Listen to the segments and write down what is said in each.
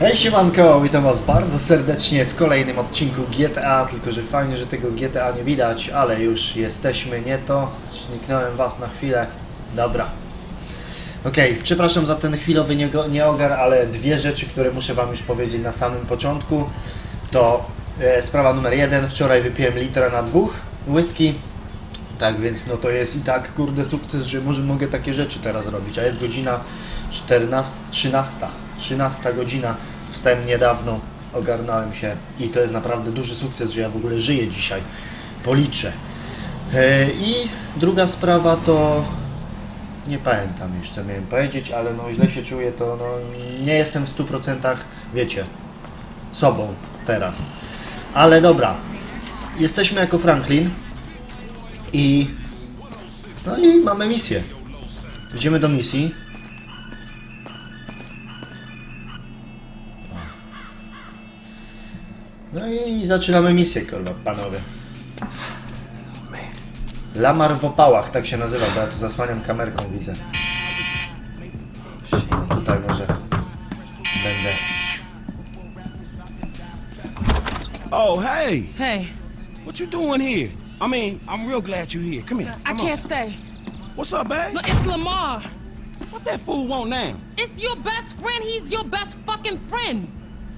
Hej siemanko, witam was bardzo serdecznie w kolejnym odcinku GTA, tylko że fajnie, że tego GTA nie widać, ale już jesteśmy, nie to, zniknąłem was na chwilę, dobra. Okej, przepraszam za ten chwilowy nieogar, ale dwie rzeczy, które muszę wam już powiedzieć na samym początku, to e, sprawa numer jeden, wczoraj wypiłem litra na dwóch whisky, tak więc no to jest i tak kurde sukces, że może mogę takie rzeczy teraz robić, a jest godzina 14, 13, 13 godzina, wstałem niedawno, ogarnąłem się i to jest naprawdę duży sukces, że ja w ogóle żyję dzisiaj, policzę. E, I druga sprawa to nie pamiętam co miałem powiedzieć, ale no źle się czuję, to no nie jestem w 100% wiecie, sobą teraz. Ale dobra, jesteśmy jako Franklin i no i mamy misję. Idziemy do misji. No i zaczynamy misję, kurwa, panowie. Lamar w opałach, tak się nazywa, bo ja tu zasłaniam kamerką, widzę. Tutaj może będę. Oh, hey, Hey, what you doing here? I mean, I'm real glad you're here. Come here. I Come can't on. stay. What's up, babe? No, it's Lamar. What that fool want now? It's your best friend. He's your best fucking friend.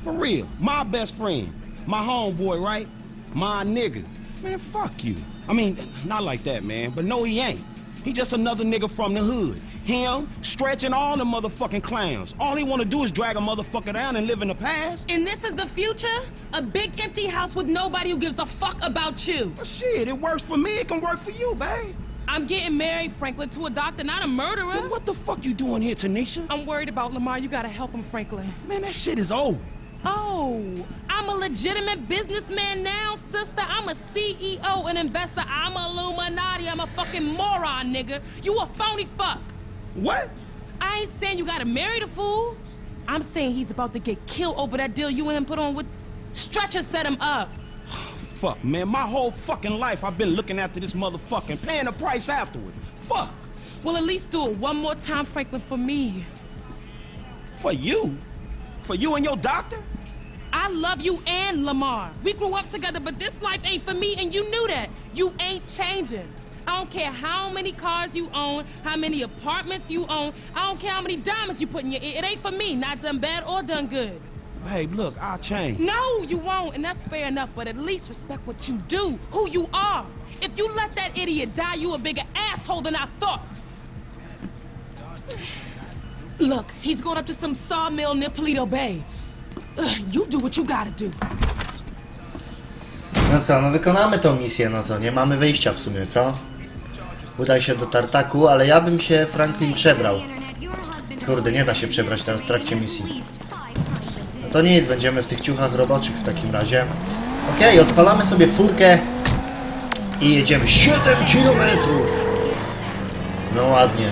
For real, my best friend, my homeboy, right? My nigga. Man, fuck you. I mean, not like that, man. But no, he ain't. He just another nigga from the hood. Him, stretching all the motherfucking clowns. All he wanna do is drag a motherfucker down and live in the past. And this is the future? A big empty house with nobody who gives a fuck about you. But shit, it works for me. It can work for you, babe. I'm getting married, Franklin, to a doctor, not a murderer. Then what the fuck you doing here, Tanisha? I'm worried about Lamar. You gotta help him, Franklin. Man, that shit is old. Oh, I'm a legitimate businessman now, sister. I'm a CEO, an investor. I'm a Illuminati. I'm a fucking moron, nigga. You a phony fuck. What? I ain't saying you gotta marry the fool. I'm saying he's about to get killed over that deal you and him put on with Stretcher set him up. Fuck, man, my whole fucking life I've been looking after this motherfucking paying the price afterward. Fuck. Well, at least do it one more time, Franklin, for me. For you? For you and your doctor? I love you and Lamar. We grew up together, but this life ain't for me, and you knew that. You ain't changing. I don't care how many cars you own, how many apartments you own. I don't care how many diamonds you put in your ear. It ain't for me, not done bad or done good. Babe, look, I'll change. No, you won't, and that's fair enough, but at least respect what you do, who you are. If you let that idiot die, you a bigger asshole than I thought. Look, he's going up to some sawmill near Polito Bay. You do what you gotta do. No co, no wykonamy tą misję, no co, nie mamy wyjścia w sumie, co? Udaj się do Tartaku, ale ja bym się Franklin przebrał. Kurde, nie da się przebrać teraz w trakcie misji. No to nic, będziemy w tych ciuchach roboczych w takim razie. Okej, odpalamy sobie furkę i jedziemy 7 km. No ładnie.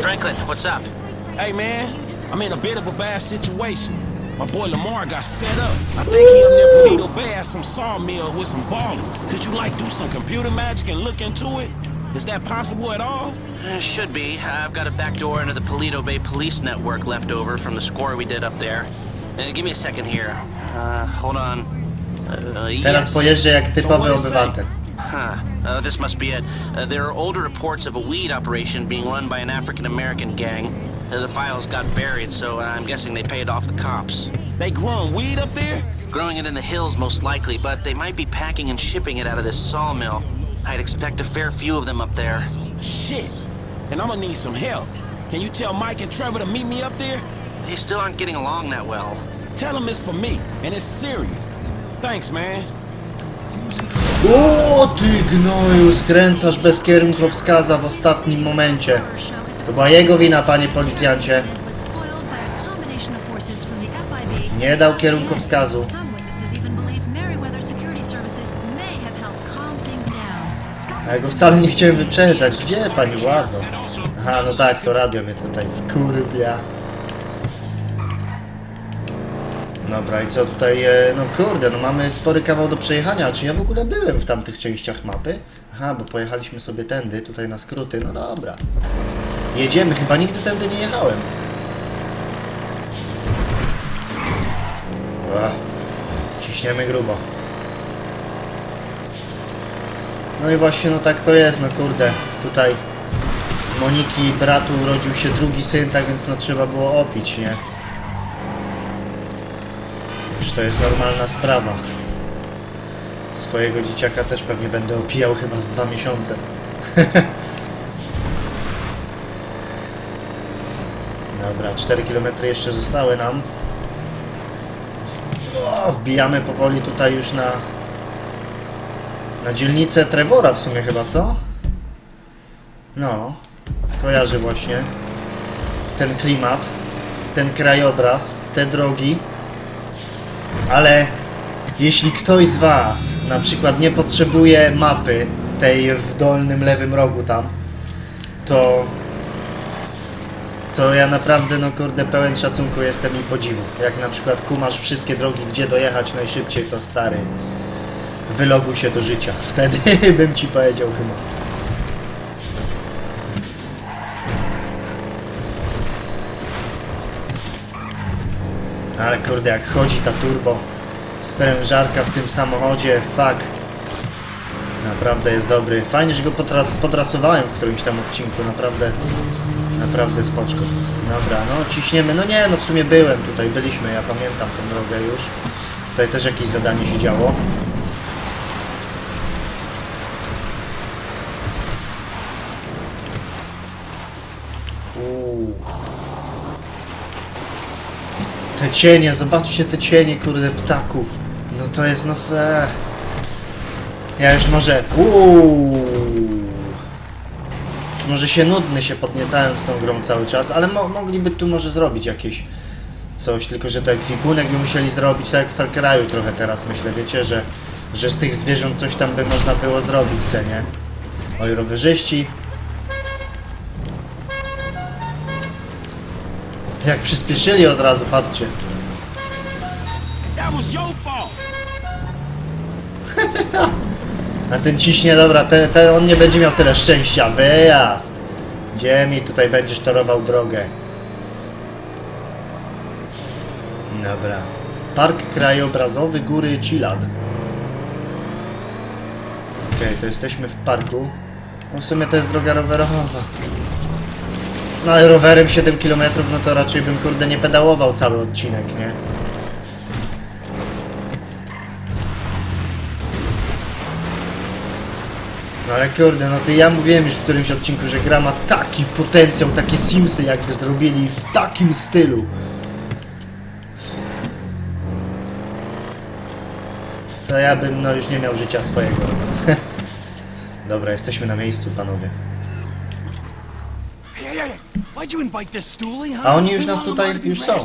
Franklin, what's up? Hey, man, I'm in a bit of a bad situation. My boy Lamar got set up. I think he up near Polito Bay at some sawmill with some ballers. Could you, like, do some computer magic and look into it? Is that possible at all? Uh, should be. I've got a back door into the Polito Bay Police Network left over from the score we did up there. Uh, give me a second here. Uh, hold on. Uh, Teraz yes. pojeżdżę jak typowy what is it? obywatel. Huh. Uh, this must be it. Uh, there are older reports of a weed operation being run by an African American gang. Uh, the files got buried, so uh, I'm guessing they paid off the cops. They growing weed up there? Growing it in the hills, most likely, but they might be packing and shipping it out of this sawmill. I'd expect a fair few of them up there. Shit. And I'm gonna need some help. Can you tell Mike and Trevor to meet me up there? They still aren't getting along that well. Tell them it's for me, and it's serious. Thanks, man. O ty gnoju, skręcasz bez kierunkowskaza w ostatnim momencie. To była jego wina, panie policjancie. Nie dał kierunkowskazu. A ja go wcale nie chciałem wyprzedzać. Gdzie pani władzo? Aha, no tak, to radio mnie tutaj wkurwia. Dobra, i co tutaj, e, no kurde, no mamy spory kawał do przejechania, czy ja w ogóle byłem w tamtych częściach mapy? Aha, bo pojechaliśmy sobie tędy, tutaj na skróty, no dobra. Jedziemy, chyba nigdy tędy nie jechałem. Ech, ciśniemy grubo. No i właśnie, no tak to jest, no kurde. Tutaj Moniki bratu urodził się drugi syn, tak więc no trzeba było opić, nie? Już to jest normalna sprawa. Swojego dzieciaka też pewnie będę opijał chyba z dwa miesiące. Dobra, 4 km jeszcze zostały nam. O, wbijamy powoli tutaj już na na dzielnicę Trevora w sumie chyba, co? No, kojarzę właśnie ten klimat, ten krajobraz, te drogi. Ale jeśli ktoś z Was na przykład nie potrzebuje mapy tej w dolnym lewym rogu tam, to to ja naprawdę, no kurde, pełen szacunku jestem i podziwu. Jak na przykład kumasz wszystkie drogi, gdzie dojechać najszybciej, to stary, wyloguj się do życia. Wtedy bym ci powiedział chyba. Ale kurde, jak chodzi ta turbo sprężarka w tym samochodzie, fuck. Naprawdę jest dobry. Fajnie, że go potras podrasowałem w którymś tam odcinku, naprawdę, naprawdę spoczko. Dobra, no ciśniemy, no nie, no w sumie byłem tutaj, byliśmy, ja pamiętam tą drogę już. Tutaj też jakieś zadanie się działo. Uuu. Te cienie, zobaczcie te cienie, kurde, ptaków. No to jest, no fe. Ja już może... Uuu. Może się nudny się podniecałem z tą grą cały czas, ale mo mogliby tu może zrobić jakieś coś, tylko że to ekwipunek by musieli zrobić, tak jak w Far Cry'u trochę teraz myślę, wiecie, że, że z tych zwierząt coś tam by można było zrobić, se, nie? Oj, rowerzyści. Jak przyspieszyli od razu, patrzcie. That was your fault. A ten ciśnie, dobra, te, te, on nie będzie miał tyle szczęścia. Wyjazd! Gdzie mi tutaj będziesz torował drogę? Dobra. Park krajobrazowy Góry Chilad. Okej, to jesteśmy w parku. No w sumie to jest droga rowerowa. No ale rowerem 7 km, no to raczej bym kurde nie pedałował cały odcinek, nie? No ale kurde, no to ja mówiłem już w którymś odcinku, że gra ma taki potencjał, takie Simsy jakby zrobili w takim stylu. To ja bym no już nie miał życia swojego. Dobra, jesteśmy na miejscu, panowie. A oni już nas tutaj to już są. To.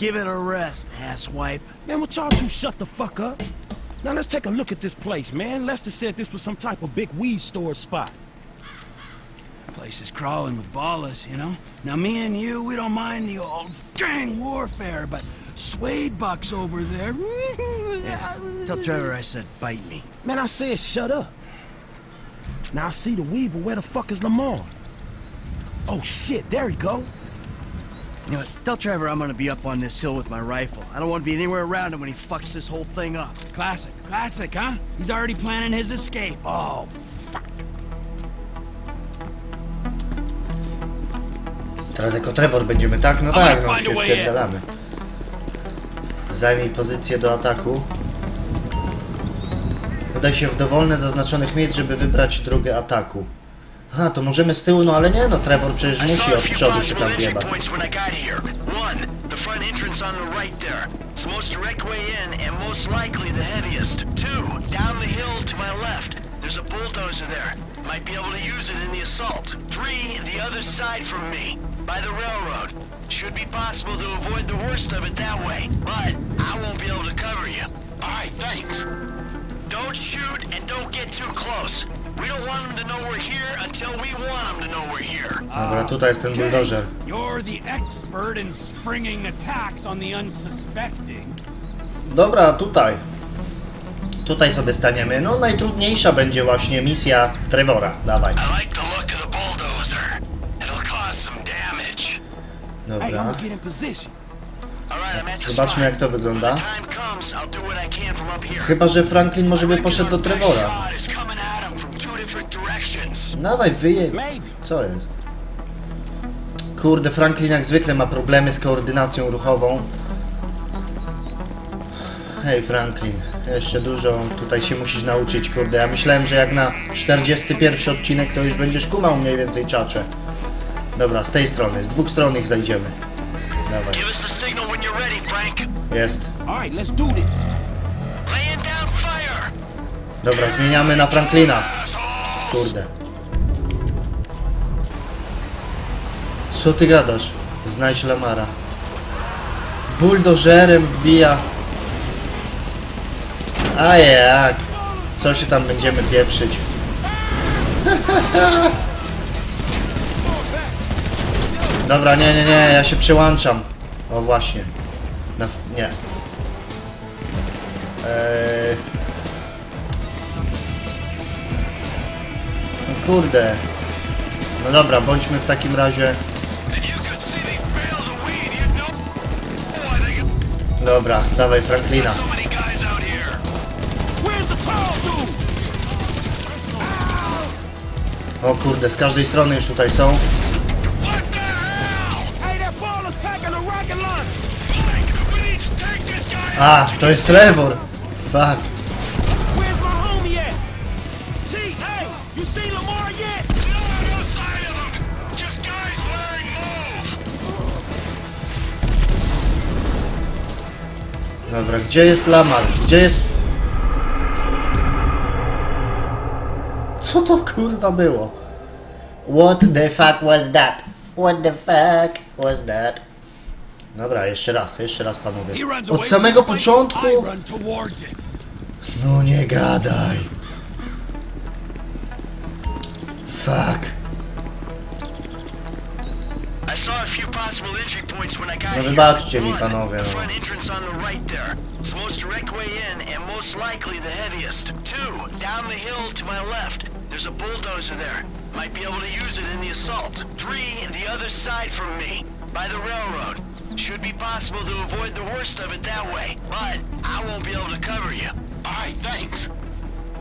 Give it a rest, asswipe. Man, will y'all two shut the fuck up? Now let's take a look at this place, man. Lester said this was some type of big weed store spot. Place is crawling with ballers, you know? Now, me and you, we don't mind the old gang warfare, but Suede Buck's over there. Yeah, tell Trevor I said bite me. Man, I said shut up. Now I see the weed, but where the fuck is Lamar? Oh shit, there he go. You know? Tell Trevor I'm gonna be up on this hill with my rifle. I don't want to be anywhere around him when he fucks this whole thing up. Classic, classic, huh? He's already planning his escape. Oh, Teraz jako Trevor będziemy tak? No tak, no się wpierdalamy. Zajmij pozycję do ataku. Udaj się w dowolne zaznaczonych miejsc, żeby wybrać drogę ataku. Aha, to możemy z tyłu, no ale nie no, Trevor przecież musi od przodu się tam right left. There's a bulldozer there. Might be able to use it in the assault. Three, the other side from me, by the railroad. Should be possible to avoid the worst of it that way, but I won't be able to cover you. Alright, thanks. Don't shoot and don't get too close. Dobra, tutaj jest ten buldożer. you're the expert in springing attacks on the unsuspecting. Dobra, tutaj. Tutaj sobie staniemy. No najtrudniejsza będzie właśnie misja Trevora. Dawaj. Dobra. Zobaczmy jak to wygląda. Chyba, że Franklin może by poszedł do Trevora. Directions. Dawaj, wyje... Maybe. Co jest? Kurde, Franklin jak zwykle ma problemy z koordynacją ruchową. Hej Franklin, jeszcze dużo tutaj się musisz nauczyć, kurde. Ja myślałem, że jak na 41 odcinek to już będziesz kumał mniej więcej czacze. Dobra, z tej strony, z dwóch stron ich zajdziemy. Dawaj, Give us the signal when you're ready, Frank. jest. All right, let's do this. Laying down fire. Dobra, zmieniamy na Franklina. Kurde. Co ty gadasz? Znajdź Lamara. Buldożerem wbija. A jak? Co się tam będziemy pieprzyć? Dobra, nie, nie, nie, ja się przyłączam. O właśnie. Nie. Eee... kurde. No dobra, bądźmy w takim razie. Dobra, dawaj Franklina. O kurde, z każdej strony już tutaj są. A, to jest Trevor. Fuck. Dobra, gdzie jest Lamar? Gdzie jest... Co to kurwa było? What the fuck was that? What the fuck was that? Dobra, jeszcze raz, jeszcze raz panowie. Od samego początku? No nie gadaj. Fuck. Few possible entry points when I got No wybaczcie mi, panowie, The front entrance on the right there. It's the most direct way in and most likely the heaviest. Two, down the hill to my left. There's a bulldozer there. Might be able to use it in the assault. Three, the other side from me, by the railroad. Should be possible to avoid the worst of it that way, but I won't be able to cover you. Alright, thanks.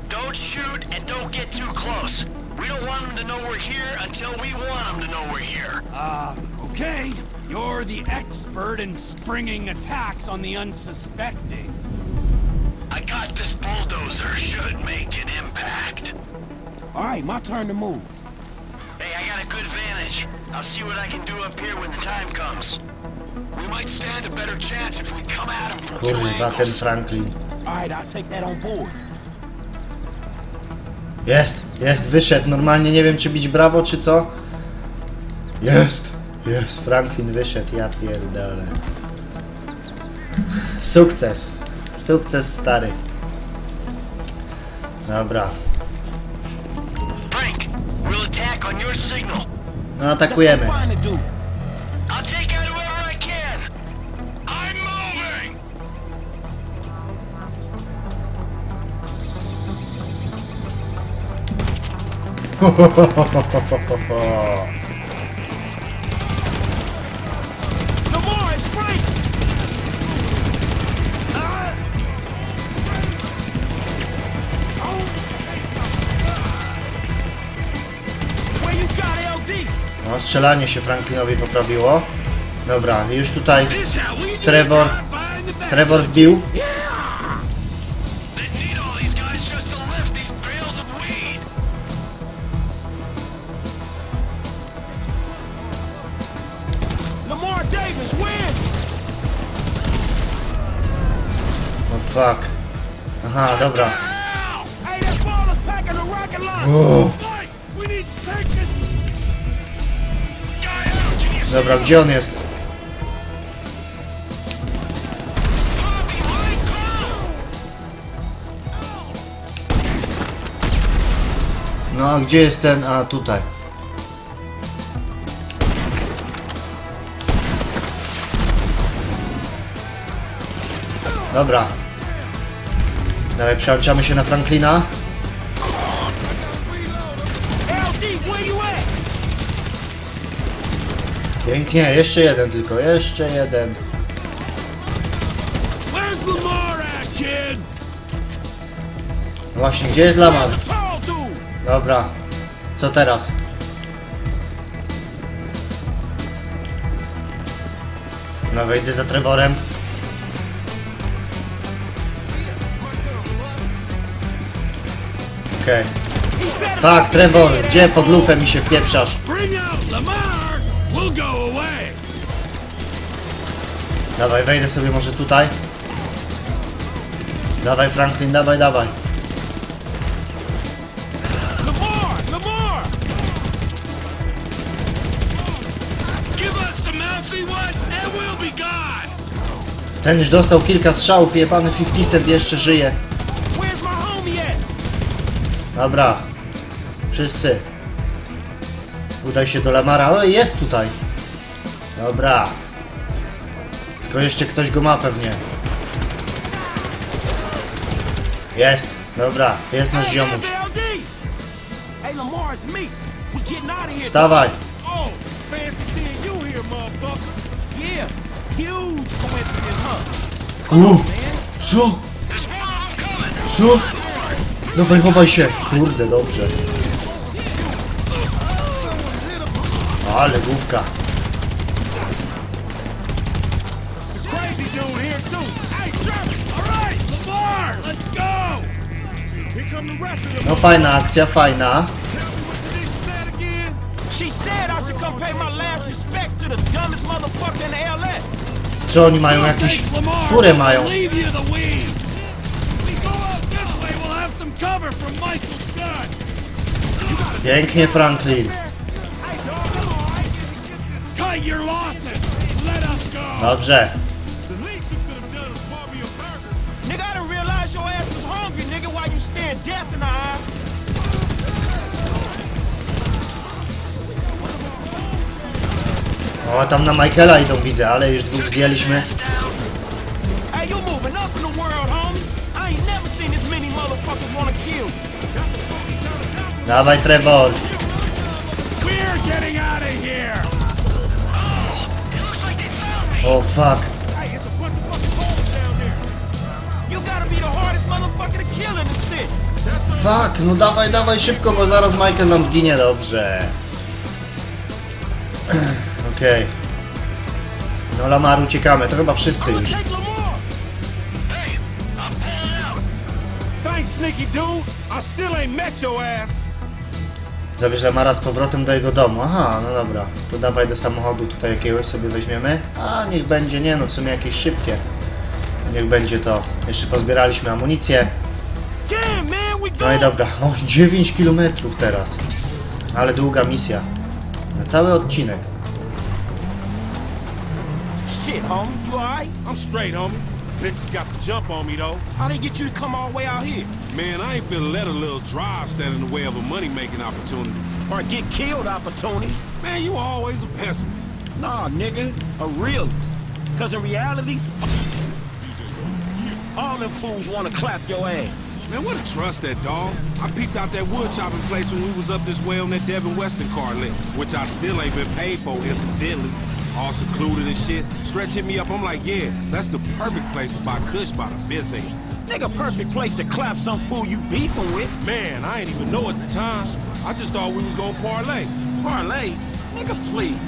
Don't shoot and don't get too close. We don't want them to know we're here until we want them to know we're here. Ah, okay, you're the expert in springing attacks on the unsuspecting. I got this bulldozer. Should make an impact. All right, my turn to move. Hey, I got a good vantage. I'll see what I can do up here when the time comes. We might stand a better chance if we come at him from two Kurwa, ten angles. Franklin. All right, I'll take that on board. Jest, jest, wyszedł. Normalnie nie wiem, czy bić brawo, czy co. Jest, jest, Franklin wyszedł, ja pierdolę. Sukces. Sukces, stary. Dobra. No, atakujemy. No, strzelanie się Franklinowi poprawiło. Dobra, już tutaj Trevor. Trevor wbił. You see Dobra, gdzie on jest? No, a gdzie jest ten? A, tutaj. Dobra. Dawaj, przełączamy się na Franklina. Pięknie, jeszcze jeden tylko, jeszcze jeden. Kids? Właśnie, gdzie jest Lamar? Dobra. Co teraz? No wejdę za Trevorem. Okej. Tak, Trevor, gdzie pod lufę mi się wpieprzasz? Dawaj, wejdę sobie może tutaj. Dawaj Franklin, dawaj, dawaj. Ten już dostał kilka strzałów, jebany 50 Cent jeszcze żyje. Dobra. Wszyscy. Udaj się do Lamara. O, jest tutaj. Dobra. Tylko jeszcze ktoś go ma pewnie. Jest. Dobra. Jest nasz ziomuś. Wstawaj. Oh, fancy seeing you here, motherfucker. Yeah. Huge coincidence, huh? U. Co? Co? Dawaj, chowaj się. Kurde, dobrze. Ale główka. No fajna akcja, fajna. Czy oni mają jakieś... Furę mają. Us go! Dobrze. O, tam na Michaela idą, widzę, ale już dwóch zdjęliśmy. To kill in the city. Fuck, no dawaj, dawaj szybko, bo zaraz Michael nam zginie, dobrze. Okej. No Lamar, uciekamy, to chyba wszyscy już. Thanks, sneaky dude. I still ain't met your ass. Zabierz Lamara z powrotem do jego domu. Aha, no dobra. To dawaj do samochodu tutaj jakiegoś sobie weźmiemy. A, niech będzie, nie no, w sumie jakieś szybkie. Niech będzie to. Jeszcze pozbieraliśmy amunicję. No i dobra, o 9 km teraz. Ale długa misja. Na cały odcinek. Shit, homie, you alright? I'm straight, homie. Bitches got the jump on me, though. How they get you to come all the way out here? Man, I ain't finna let a little drive stand in the way of a money-making opportunity. Or get killed opportunity? Man, you always a pessimist. Nah, nigga, a realist. Cause in reality, all them fools wanna clap your ass. Man, what a trust that dog. I peeped out that wood chopping place when we was up this way on that Devin Weston car lit, which I still ain't been paid for, incidentally. All secluded and shit. Stretch hit me up. I'm like, yeah, that's the perfect place to buy Kush by the busy. Nigga, perfect place to clap some fool you beefing with. Man, I ain't even know at the time. I just thought we was gonna parlay. Parlay? Nigga, please.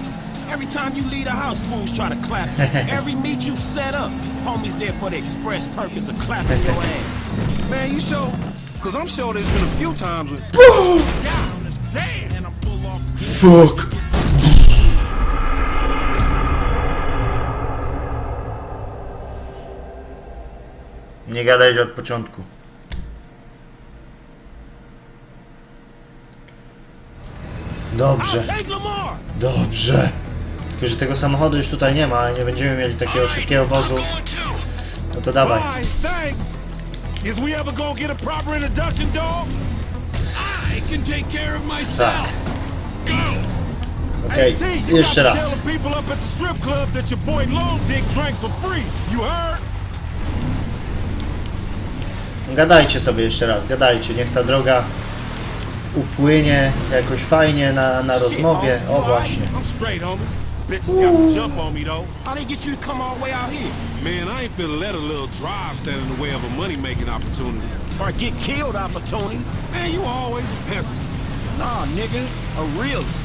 Every time you leave the house, fools try to clap. Every meet you set up, homies there for the express purpose of clapping your ass. Man, you sure? Cause I'm sure there's been a few times with. Damn, and I'm full off. Fuck. Nie gadaj od początku. Dobrze, dobrze. Tylko, że tego samochodu już tutaj nie ma, nie będziemy mieli takiego szybkiego wozu. No to dawaj. Fine, thanks. Is we ever Gadajcie sobie jeszcze raz, gadajcie. Niech ta droga upłynie jakoś fajnie na, na rozmowie. O właśnie. I'm straight, homie. bitches got to jump on me though. How they get you to come all the way out here? Man, I ain't finna let a little drive stand in the way of a money-making opportunity. Or get killed opportunity? Man, you always a peasant. Nah, nigga, a realist.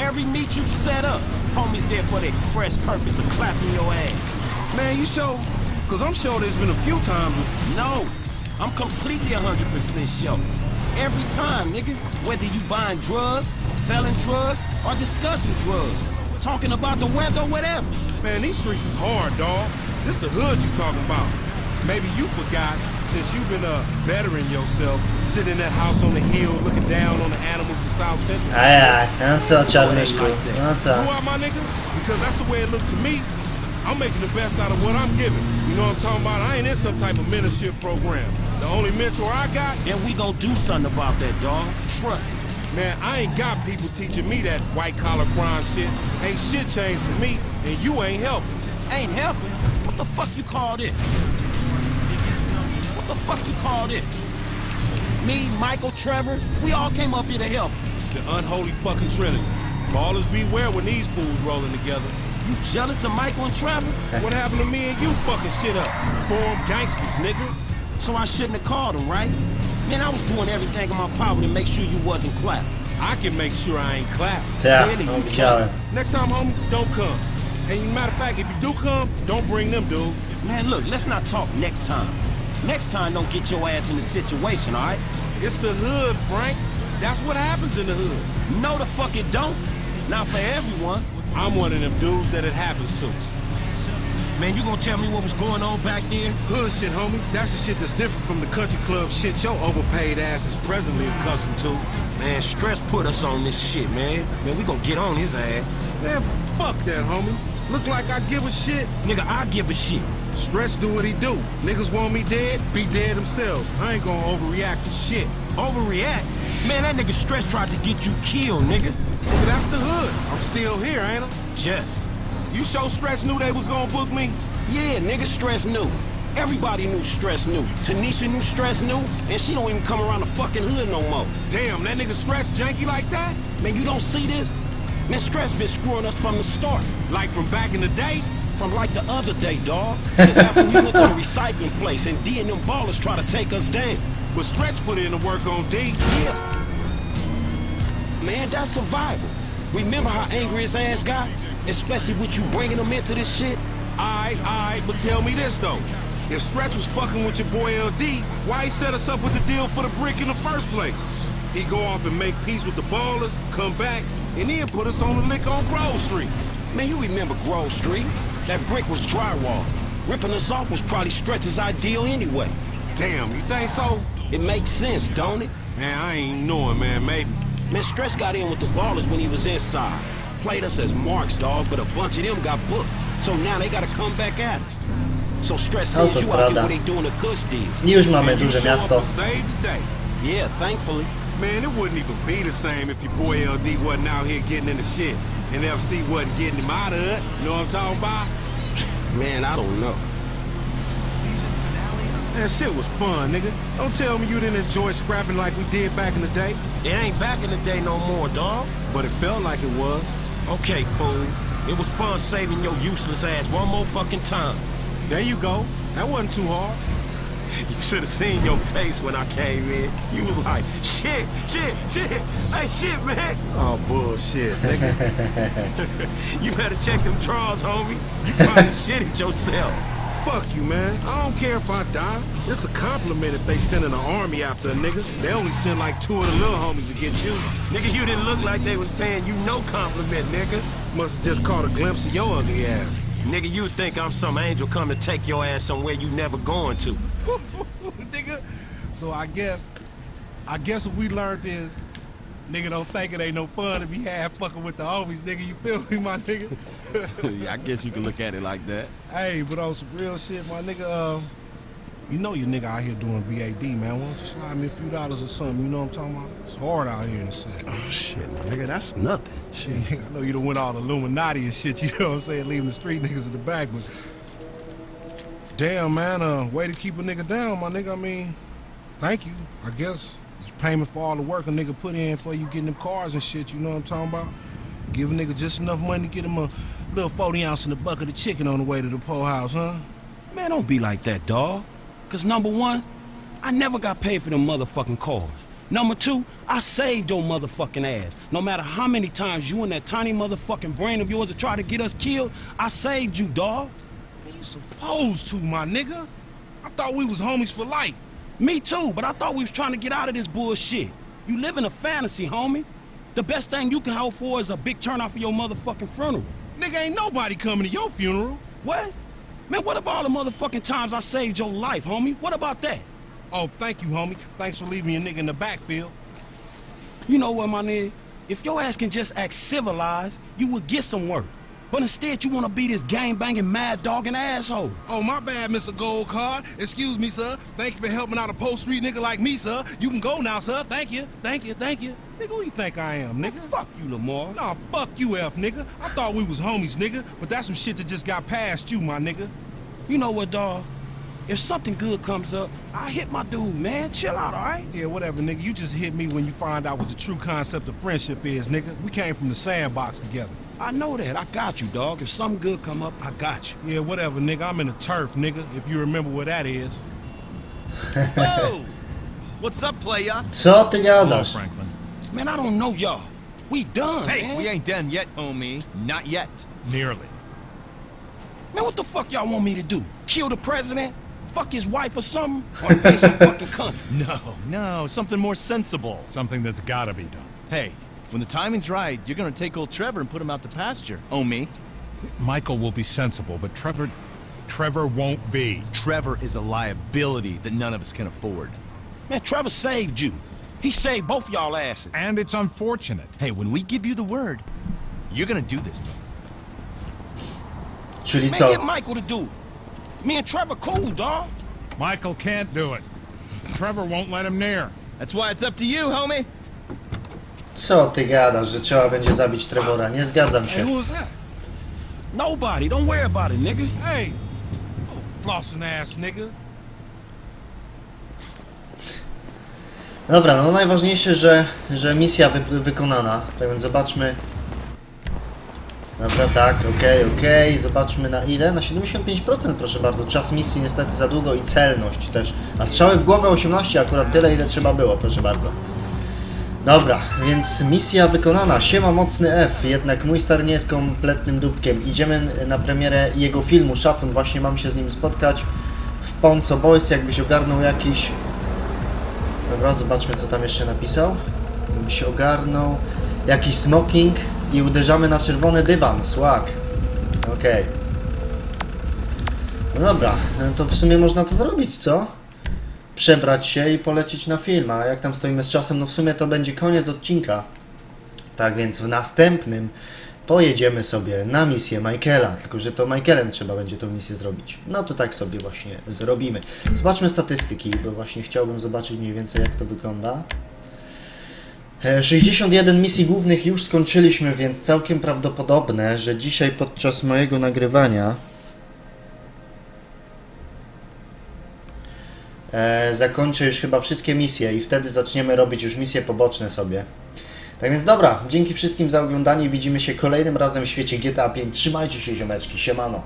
Every meet you set up, homies there for the express purpose of clapping your ass. Man, you sure? Cause I'm sure there's been a few times. No, I'm completely 100% sure. Every time, nigga. Whether you buying drugs, selling drugs, or discussing drugs. Talking about the weather, whatever. Man, these streets is hard, dawg. This the hood you talking about. Maybe you forgot, since you've been uh, bettering yourself, sitting in that house on the hill looking down on the animals in South Central. Ajaj, no co czarnyszku, no co? Do I, my nigga? Because that's the way it looked to me. I'm making the best out of what I'm giving. You know what I'm talking about? I ain't in some type of mentorship program. The only mentor I got, And we gonna do something about that, dog. Trust me. man, I ain't got people teaching me that white collar crime shit. Ain't shit changed for me, and you ain't helping. Ain't helping. What the fuck you call this? What the fuck you call this? Me, Michael, Trevor, we all came up here to help. The unholy fucking trinity. Ballers beware when these fools rolling together. You jealous of Michael and Trevor? What happened to me and you fucking shit up? Form gangsters, nigga. So I shouldn't have called him, right? Man, I was doing everything in my power to make sure you wasn't clapped. I can make sure I ain't clapped. Ja, Really, no you widziałem. Next time, homie, don't come. And matter of fact, if you do come, don't bring them, dude. Man, look, let's not talk next time. Next time, don't get your ass in the situation, all right? It's the hood, Frank. That's what happens in the hood. No, the fuck it don't. Not for everyone. I'm one of them dudes that it happens to. Man, you gonna tell me what was going on back there? Hood shit, homie. That's the shit that's different from the country club shit your overpaid ass is presently accustomed to. Man, stress put us on this shit, man. Man, we gonna get on his ass. Man, fuck that, homie. Look like I give a shit. Nigga, I give a shit. Stretch do what he do. Niggas want me dead, be dead themselves. I ain't gonna overreact to shit. Overreact? Man, that nigga Stretch tried to get you killed, nigga. That's the hood. I'm still here, ain't I? Just. You sure Stretch knew they was gonna book me? Yeah, nigga, Stress knew. Everybody knew Stress knew. Tanisha knew Stress knew, and she don't even come around the fucking hood no more. Damn, that nigga Stress janky like that? Man, you don't see this? Man, Stress been screwing us from the start. Like from back in the day? From like the other day, dog. Since after we went to the recycling place and D and them ballers try to take us down. But Stretch put in the work on D. Yeah. Man, that's survival. Remember how angry his ass got? Especially with you bringing him into this shit? Alright, alright, but tell me this though. If Stretch was fucking with your boy LD, why he set us up with the deal for the brick in the first place? He go off and make peace with the ballers, come back, and then put us on the lick on Grove Street. Man, you remember Grove Street? That brick was drywall. Ripping us off was probably Stretch's ideal anyway. Damn, you think so? It makes sense, don't it? Man, I ain't knowing, man, maybe. Man, Stretch got in with the ballers when he was inside. Played us as marks, dog, but a bunch of them got booked. So now they gotta come back at us. So Stretch sends you out Autostrada. there where they doing a kush deal. I już mamy And duże miasto. save the day. Yeah, thankfully. Man, it wouldn't even be the same if your boy LD wasn't out here getting in the shit. And FC wasn't getting him out of it. You know what I'm talking about? Man, I don't know. That shit was fun, nigga. Don't tell me you didn't enjoy scrapping like we did back in the day. It ain't back in the day no more, dog. But it felt like it was. Okay, fool. It was fun saving your useless ass one more fucking time. There you go. That wasn't too hard. Should have seen your face when I came in. You was like, shit, shit, shit. Hey, shit, man. Oh, bullshit, nigga. You better check them drawers, homie. You probably shitted yourself. Fuck you, man. I don't care if I die. It's a compliment if they sending an army after a nigga. They only send like two of the little homies to get you. Nigga, you didn't look like they was paying you no compliment, nigga. Must have just caught a glimpse of your ugly ass. Nigga, you think I'm some angel come to take your ass somewhere you never going to. nigga. So I guess, I guess what we learned is, Nigga don't think it ain't no fun to be half fucking with the homies, nigga. You feel me, my nigga? yeah, I guess you can look at it like that. hey, but on some real shit, my nigga, uh, you know your nigga out here doing VAD, man. Why don't you slide me a few dollars or something? You know what I'm talking about? It's hard out here in the set. Oh, shit, my nigga, that's nothing. Shit, I know you done went all the Illuminati and shit, you know what I'm saying? Leaving the street niggas in the back, but damn, man, uh, way to keep a nigga down, my nigga. I mean, thank you, I guess. It's payment for all the work a nigga put in for you getting them cars and shit, you know what I'm talking about? Give a nigga just enough money to get him a little 40 ounce in the bucket of chicken on the way to the po house, huh? Man, don't be like that, dawg. Cause number one, I never got paid for them motherfucking cars. Number two, I saved your motherfucking ass. No matter how many times you and that tiny motherfucking brain of yours have tried to get us killed, I saved you, dawg. You supposed to, my nigga. I thought we was homies for life. Me too, but I thought we was trying to get out of this bullshit. You live in a fantasy, homie. The best thing you can hope for is a big turnout for your motherfucking funeral. Nigga, ain't nobody coming to your funeral. What? Man, what about all the motherfucking times I saved your life, homie? What about that? Oh, thank you, homie. Thanks for leaving your nigga in the backfield. You know what, my nigga? If your ass can just act civilized, you would get some work. But instead, you want to be this gang-banging, mad-dogging asshole. Oh, my bad, Mr. Gold Card. Excuse me, sir. Thank you for helping out a post street nigga like me, sir. You can go now, sir. Thank you. Thank you. Thank you. Nigga, who you think I am, nigga? Fuck you, Lamar. Nah, fuck you, F, nigga. I thought we was homies, nigga. But that's some shit that just got past you, my nigga. You know what, dawg? If something good comes up, I hit my dude, man. Chill out, all right? Yeah, whatever, nigga. You just hit me when you find out what the true concept of friendship is, nigga. We came from the sandbox together. I know that. I got you, dog. If something good come up, I got you. Yeah, whatever, nigga. I'm in the turf, nigga, if you remember what that is. Whoa! What's up, playa? Co ty gadasz? Franklin. Man, I don't know y'all. We done, Hey, man. we ain't done yet, homie. Not yet. Nearly. Man, what the fuck y'all want me to do? Kill the president? Fuck his wife or something? Or invade some fucking country? No, no, something more sensible. Something that's gotta be done. Hey, when the timing's right, you're gonna take old Trevor and put him out to pasture, oh, homie. Michael will be sensible, but Trevor. Trevor won't be. Trevor is a liability that none of us can afford. Man, Trevor saved you. He saved both y'all asses. And it's unfortunate. Hey, when we give you the word, you're gonna do this thing. Czyli Man, get Michael to do it. Me and Trevor cool, dog. Michael can't do it. Trevor won't let him near. That's why it's up to you, homie. Co ty gadasz, że trzeba będzie zabić Trevora? Nie zgadzam Hey, się. who is that? Nobody. Don't worry about it, nigga. Hey! Oh, flossing ass nigga. Dobra, no najważniejsze, że, że misja wy, wykonana. Tak więc zobaczmy. Dobra, tak, okej, okej. Zobaczmy na ile? Na 75% proszę bardzo. Czas misji niestety za długo i celność też. A strzały w głowę 18, akurat tyle ile trzeba było, proszę bardzo. Dobra, więc misja wykonana. Siema mocny F, jednak mój stary nie jest kompletnym dupkiem. Idziemy na premierę jego filmu Szacun, właśnie mam się z nim spotkać w Ponso Boys, jakbyś ogarnął jakiś Dobra, zobaczmy co tam jeszcze napisał. Jakby się ogarnął. Jakiś smoking i uderzamy na czerwony dywan. Swag. Okej. No dobra, no to w sumie można to zrobić, co? Przebrać się i polecieć na film, a jak tam stoimy z czasem, no w sumie to będzie koniec odcinka. Tak więc w następnym pojedziemy sobie na misję Michaela, tylko że to Michaelem trzeba będzie tą misję zrobić. No to tak sobie właśnie zrobimy. Zobaczmy statystyki, bo właśnie chciałbym zobaczyć mniej więcej jak to wygląda. E, 61 misji głównych już skończyliśmy, więc całkiem prawdopodobne, że dzisiaj podczas mojego nagrywania zakończę już chyba wszystkie misje i wtedy zaczniemy robić już misje poboczne sobie. Tak więc dobra, dzięki wszystkim za oglądanie. Widzimy się kolejnym razem w świecie GTA 5. Trzymajcie się ziomeczki, siemano.